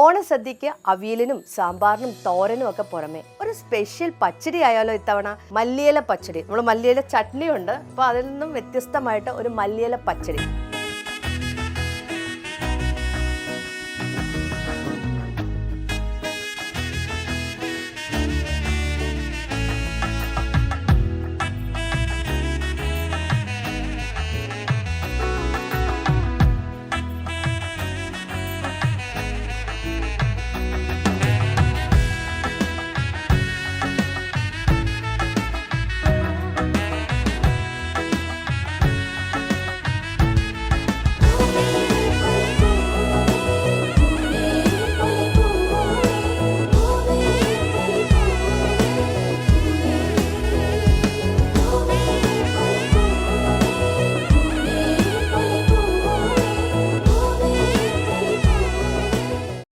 ഓണസദ്യക്ക് അവിയലിനും സാമ്പാറിനും തോരനും ഒക്കെ പുറമെ ഒരു സ്പെഷ്യൽ പച്ചടി ആയാലോ ഇത്തവണ? മല്ലിയില പച്ചടി. നമ്മൾ മല്ലിയില ചട്നി ഉണ്ട് അപ്പോൾ അതിൽ നിന്നും വ്യത്യസ്തമായിട്ട് ഒരു മല്ലിയില പച്ചടി.